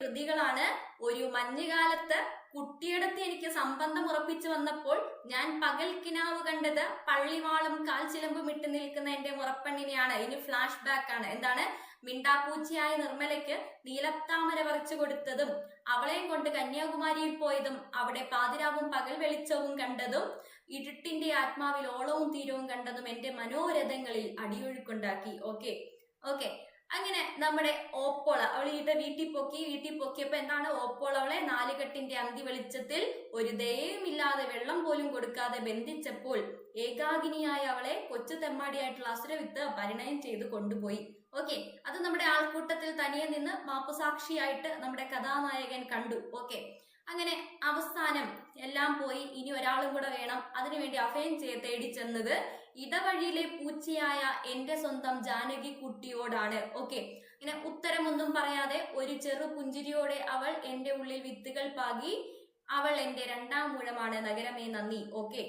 കൃതികളാണ് ഒരു മഞ്ഞുകാലത്ത് കുട്ടിയിടത്ത് എനിക്ക് സംബന്ധം ഉറപ്പിച്ചു വന്നപ്പോൾ ഞാൻ പകൽ കിനാവ് കണ്ടത് പള്ളിവാളും കാൽച്ചിലമ്പും ഇട്ട് നിൽക്കുന്ന എന്റെ മുറപ്പെണ്ണിനെയാണ്. ഇനി ഫ്ലാഷ് ബാക്ക് ആണ്. എന്താണ്? മിണ്ടാപ്പൂച്ചയായ നിർമ്മലയ്ക്ക് നീലത്താമര പറിച്ചു കൊടുത്തതും അവളെയും കൊണ്ട് കന്യാകുമാരിയിൽ പോയതും അവിടെ പാതിരാവും പകൽ വെളിച്ചവും കണ്ടതും ഇരുട്ടിന്റെ ആത്മാവിൽ ഓളവും തീരവും കണ്ടതും എന്റെ മനോരഥങ്ങളിൽ അടിയൊഴുക്കുണ്ടാക്കി. ഓക്കെ ഓക്കെ അങ്ങനെ നമ്മുടെ ഓപ്പോള അവൾ ഈട്ട വീട്ടിൽ പൊക്കി വീട്ടിൽ പൊക്കിയപ്പോ എന്താണ്? ഓപ്പോള അവളെ നാലുകെട്ടിന്റെ അന്തി വെളിച്ചത്തിൽ ഒരു ദയവുമില്ലാതെ വെള്ളം പോലും കൊടുക്കാതെ ബന്ധിച്ചപ്പോൾ ഏകാഗിനിയായ അവളെ കൊച്ചു തെമ്മാടിയായിട്ടുള്ള അസുരവിത്ത് പരിണയം ചെയ്ത് കൊണ്ടുപോയി. ഓക്കെ അത് നമ്മുടെ ആൾക്കൂട്ടത്തിൽ തനിയെ നിന്ന് മാപ്പുസാക്ഷിയായിട്ട് നമ്മുടെ കഥാനായകൻ കണ്ടു. ഓക്കെ അങ്ങനെ അവസാനം എല്ലാം പോയി ഇനി ഒരാളും കൂടെ വേണം. അതിനുവേണ്ടി അഭയം തേടി ചെന്നത് ഇടവഴിയിലെ പൂച്ചയായ എന്റെ സ്വന്തം ജാനകി കുട്ടിയോടാണ്. ഓക്കെ ഇങ്ങനെ ഉത്തരമൊന്നും പറയാതെ ഒരു ചെറു പുഞ്ചിരിയോടെ അവൾ എന്റെ ഉള്ളിൽ വിത്തുകൾ പാകി അവൾ എന്റെ രണ്ടാം മൂഴമാണ് നഗരമേ നന്ദി. ഓക്കെ